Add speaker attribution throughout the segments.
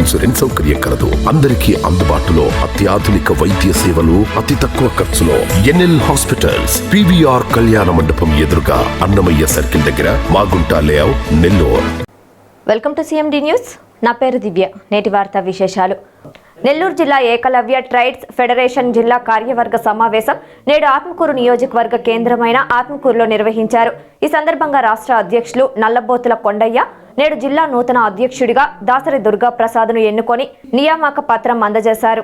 Speaker 1: Insurance సౌకర్యం కలదు. అందరికీ అందుబాటులో అత్యాధునిక వైద్య సేవలు అతి తక్కువ ఖర్చులో ఎన్ఎల్ హాస్పిటల్స్ పివిఆర్ కళ్యాణ మండపం ఎదురుగా అన్నమయ్య సర్కిల్ దగ్గర Magunta layout Nellore.
Speaker 2: Welcome to CMD news. నా పేరు దివ్య. నేటి వార్తా విశేషాలు. నెల్లూరు జిల్లా ఏకలవ్య ట్రైడ్స్ ఫెడరేషన్ జిల్లా కార్యవర్గ సమావేశం నేడు ఆత్మకూరు నియోజకవర్గ కేంద్రమైన ఆత్మకూరులో నిర్వహించారు. ఈ సందర్భంగా రాష్ట్ర అధ్యక్షులు నల్లబోతుల కొండయ్య నేడు జిల్లా నూతన అధ్యక్షుడిగా దాసరి దుర్గా ప్రసాద్ను ఎన్నుకొని నియామక పత్రం అందజేశారు.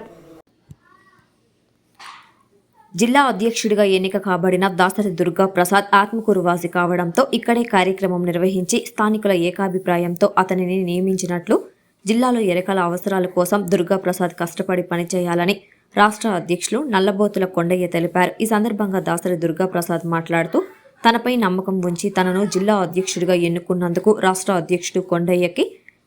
Speaker 2: జిల్లా అధ్యక్షుడిగా ఎన్నిక కాబడిన దాసరి దుర్గా ప్రసాద్ ఆత్మకూరు వాసి కావడంతో ఇక్కడే కార్యక్రమం నిర్వహించి స్థానికుల ఏకాభిప్రాయంతో అతనిని నియమించినట్లు జిల్లాలో ఎరకల అవసరాల కోసం దుర్గా ప్రసాద్ కష్టపడి పనిచేయాలని రాష్ట్ర అధ్యక్షులు నల్లబోతుల కొండయ్య తెలిపారు. ఈ సందర్భంగా దాసరి దుర్గా ప్రసాద్ మాట్లాడుతూ తనపై నమ్మకం ఉంచి తనను జిల్లా అధ్యక్షుడిగా ఎన్నుకున్నందుకు రాష్ట్ర అధ్యక్షుడు కొండయ్యకి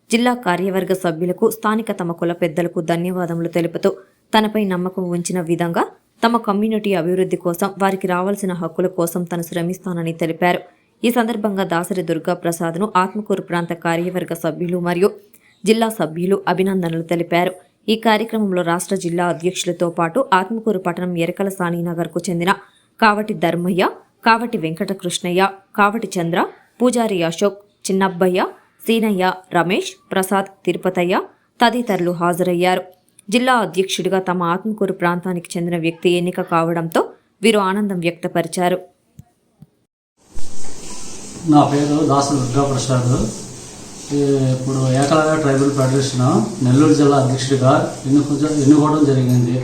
Speaker 2: జిల్లా కార్యవర్గ సభ్యులకు స్థానిక తమ కుల పెద్దలకు ధన్యవాదములు తెలుపుతూ తనపై నమ్మకం ఉంచిన విధంగా తమ కమ్యూనిటీ అభివృద్ధి కోసం వారికి రావాల్సిన హక్కుల కోసం తను శ్రమిస్తానని తెలిపారు. ఈ సందర్భంగా దాసరి దుర్గా ప్రసాద్ను ఆత్మకూరు ప్రాంత కార్యవర్గ సభ్యులు మరియు జిల్లా సభ్యులు అభినందనలు తెలిపారు. ఈ కార్యక్రమంలో రాష్ట్ర జిల్లా అధ్యక్షులతో పాటు ఆత్మకూరు పట్టణం ఎరకల సాణినగర్కు చెందిన కావటి ధర్మయ్య కావటి వెంకటకృష్ణయ్య కావటి చంద్ర పూజారి అశోక్ చిన్నబ్బయ్య సీనయ్య రమేష్ ప్రసాద్ తిరుపతయ్య తదితరులు హాజరయ్యారు. జిల్లా అధ్యక్షుడిగా తమ ఆత్మకూరు ప్రాంతానికి చెందిన వ్యక్తి ఎన్నిక కావడంతో వీరు ఆనందం వ్యక్తపరిచారు.
Speaker 3: నా పేరు దాసు దుర్గాప్రసాద్. ఈ ఇప్పుడు ఏకలవ్య ట్రైబల్ ఫెడరేషన్ నెల్లూరు జిల్లా అధ్యక్షుడిగా ఎన్నుకు ఎన్నుకోవడం జరిగింది.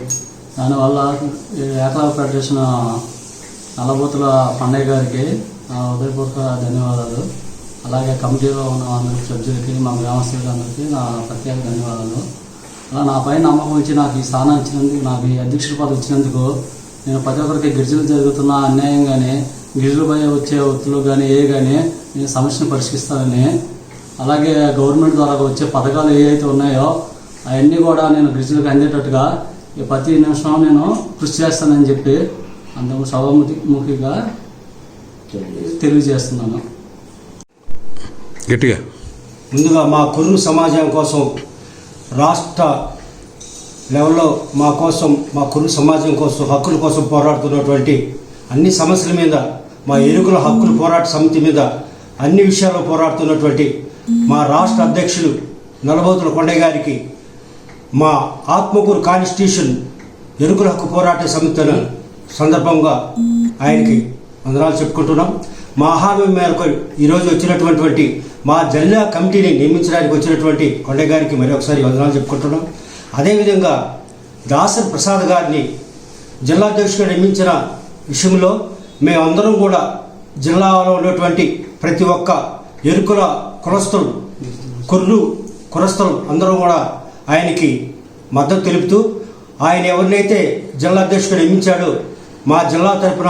Speaker 3: దానివల్ల ఏకలవ్య ఫెడరేషన్ నల్లబోతుల పండయ్య గారికి నా హృదయపూర్వక ధన్యవాదాలు. అలాగే కమిటీలో ఉన్న అందరి సభ్యులకి మా గ్రామస్తులందరికీ నా ప్రత్యేక ధన్యవాదాలు. అలా నా పైన నమ్మకం ఇచ్చి నాకు ఈ స్థానం ఇచ్చినందుకు నాకు ఈ అధ్యక్షుడి పదవి ఇచ్చినందుకు నేను ప్రతి ఒక్కరికి గిరిజనులు జరుగుతున్న అన్యాయం కానీ గిరిజనులపై వచ్చే ఒత్తులు కానీ ఏ కానీ నేను సమస్యను పరిష్కరిస్తానని అలాగే గవర్నమెంట్ ద్వారా వచ్చే పథకాలు ఏవైతే ఉన్నాయో అవన్నీ కూడా నేను గిరిజనులకు అందేటట్టుగా ఈ ప్రతి నిమిషం నేను కృషి చేస్తానని చెప్పి అందుకు సభాముఖిగా తెలియజేస్తున్నాను.
Speaker 4: గట్టిగా.
Speaker 5: ముందుగా మా కుర్రు సమాజం కోసం రాష్ట్ర లెవెల్లో మా కోసం మా కుర్రు సమాజం కోసం హక్కుల కోసం పోరాడుతున్నటువంటి అన్ని సమస్యల మీద మా ఎరుకుల హక్కుల పోరాట సమితి మీద అన్ని విషయాల్లో పోరాడుతున్నటువంటి మా రాష్ట్ర అధ్యక్షులు నలబోతుల కొండయ్య గారికి మా ఆత్మకూరు కాన్స్టిట్యూషన్ ఎరుకుల హక్కు పోరాట సమితి సందర్భంగా ఆయనకి వందనాలు చెప్పుకుంటున్నాం. మా హామీ మేరకు ఈరోజు వచ్చినటువంటి మా జిల్లా కమిటీని నియమించడానికి వచ్చినటువంటి కొండయ్య గారికి వందనాలు చెప్పుకుంటున్నాం. అదేవిధంగా దాసర్ ప్రసాద్ గారిని జిల్లా అధ్యక్షుడిగా నియమించిన విషయంలో మేమందరం కూడా జిల్లాలో ఉన్నటువంటి ప్రతి ఒక్క ఎరుకుల కులస్తులు కుర్రు కులస్తులు అందరూ కూడా ఆయనకి మద్దతు తెలుపుతూ ఆయన ఎవరినైతే జిల్లా అధ్యక్షుడు నియమించాడో మా జిల్లా తరపున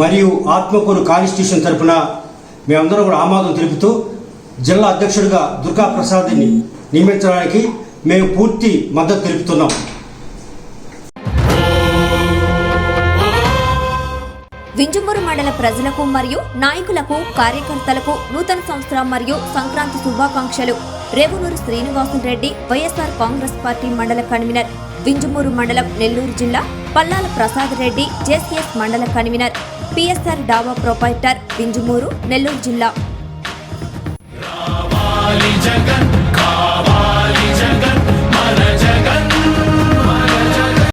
Speaker 5: మరియు ఆత్మకూరు కాన్స్టిట్యూషన్ తరపున మేమందరం కూడా ఆమోదం తెలుపుతూ జిల్లా అధ్యక్షుడిగా దుర్గా ప్రసాద్ని నియమించడానికి మేము పూర్తి మద్దతు తెలుపుతున్నాం.
Speaker 2: వింజమూరు మండల ప్రజలకు మరియు నాయకులకు కార్యకర్తలకు నూతన సంవత్సరం మరియు సంక్రాంతి శుభాకాంక్షలు. రేవునూరు శ్రీనివాసులు రెడ్డి వైఎస్ఆర్ కాంగ్రెస్ పార్టీ మండల కన్వీనర్. వింజమూరు మండలం నెల్లూరు జిల్లా పల్లాల ప్రసాద్ రెడ్డి జేసీఎస్ మండల convener PSR dhaba proprietor Vinjamuru Nellore జిల్లా.
Speaker 6: జగన్ జగన్.